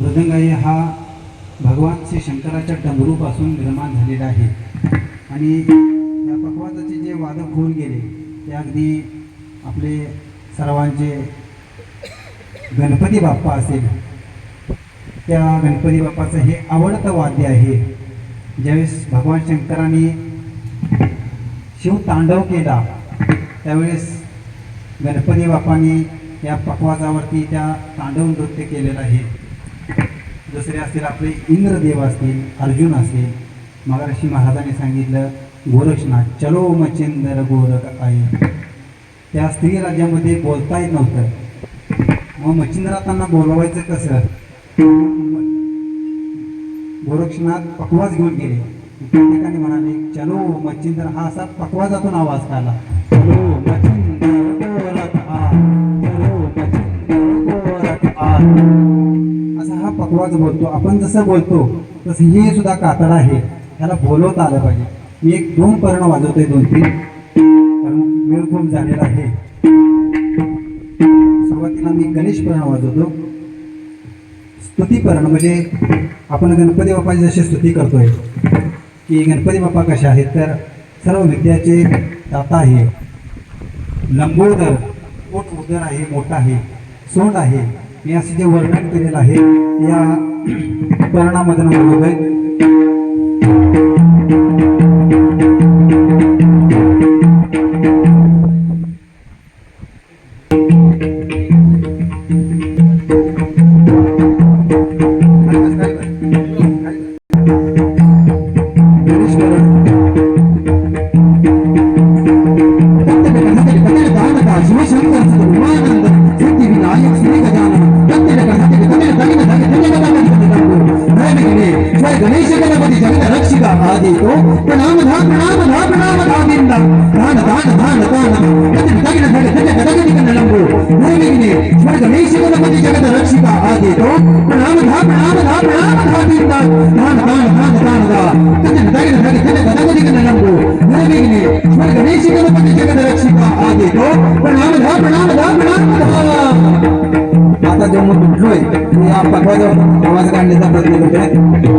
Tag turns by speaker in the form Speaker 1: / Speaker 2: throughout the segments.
Speaker 1: मृदंगाई हा भगवान श्री शंकराच्या डमरूपासून निर्माण झालेला आहे. आणि या पकवाजाचे जे वादक होऊन गेले ते अगदी आपले सर्वांचे गणपती बाप्पा असेल. त्या गणपती बाप्पाचं हे आवडतं वाद्य आहे. ज्यावेळेस भगवान शंकराने शिव तांडव केला त्यावेळेस गणपती बाप्पाने या पखवाजावरती त्या तांडव नृत्य केलेलं आहे. दुसरे असतील आपले इंद्रदेव असतील अर्जुन असेल. मगाशी महाराजांनी सांगितलं गोरक्षनाथ चलो मचिंदर गोरख आई त्या स्त्री राज्यामध्ये बोलता येत नव्हतं. मग मच्छिंद्रनाथांना बोलवायचं कसं? गोरक्षनाथ पकवाज घेऊन गेले. ठिकाणी म्हणाले चलो मच्छिंद्र हा असा पकवाजातून आवाज काढला चलो मच्छिंद्र गोरख आ चलो मच्छिंद्र गोरख आ पकवाज बोलतो आपण जसं बोलतो तसं हे सुद्धा कातड आहे त्याला बोलवता आलं पाहिजे. मी एक दोन पर्ण वाजवतोय दोन तीन. कारण वेळ खूप झालेला आहे. सुरुवातीला मी गणेश पर्ण वाजवतो. स्तुतीपर्ण म्हणजे आपण गणपती बाप्पाची जशी स्तुती करतोय की गणपती बाप्पा कसे आहेत तर सर्व विद्याचे दाता आहे लंबोदर पोट उदर आहे मोठा आहे सोंड आहे. मी असं जे वर्णन केलेलं आहे या पर्णामधून
Speaker 2: आहे Thank you. ಗಣೇಶ ಗಣಪತಿ ಜಗದ ರಕ್ಷಿತ ಆದೀತು ಪ್ರಣಾಮ ಧಾ ಪ್ರಣಾಮ ಧಾ ಪ್ರಣಾಮ ಧಾದಿಂದ ದಾನ ದಾನ ದಾನ ದಾನ ತಗಿನ ತಡೆ ತಡೆ ಗದಗದಿ ಕನ್ನಡಂಬು ಭೂಮಿಗೆ ಶ್ವರ ಗಣೇಶ ಗಣಪತಿ ಜಗದ ರಕ್ಷಿತ ಆದೀತು ಪ್ರಣಾಮ ಧಾ ಪ್ರಣಾಮ ಧಾ ಪ್ರಣಾಮ ಧಾದಿಂದ ದಾನ ದಾನ ದಾನ ದಾನದ ತಗಿನ ತಗಿನ ತಡೆ ತಡೆ ಗದಗದಿ ಕನ್ನಡಂಬು ಭೂಮಿಗೆ ಶ್ವರ ಗಣೇಶ ಗಣಪತಿ ಜಗದ ರಕ್ಷಿತ ಆದೀತು ಪ್ರಣಾಮ
Speaker 1: आता जो मग उठलोय मी या पकवाजावर आवाज काढण्याचा प्रयत्न करतोय.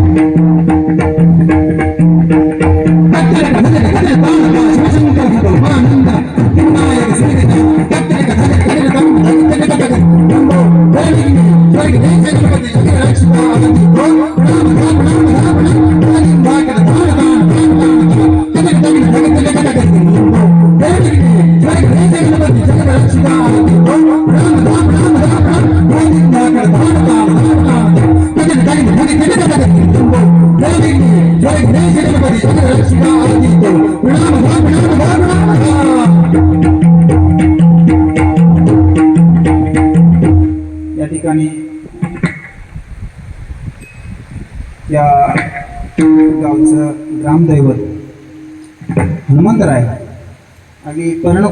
Speaker 1: ठिकाणी या गावचं ग्रामदैवत हनुमंतराय आणि कर्ण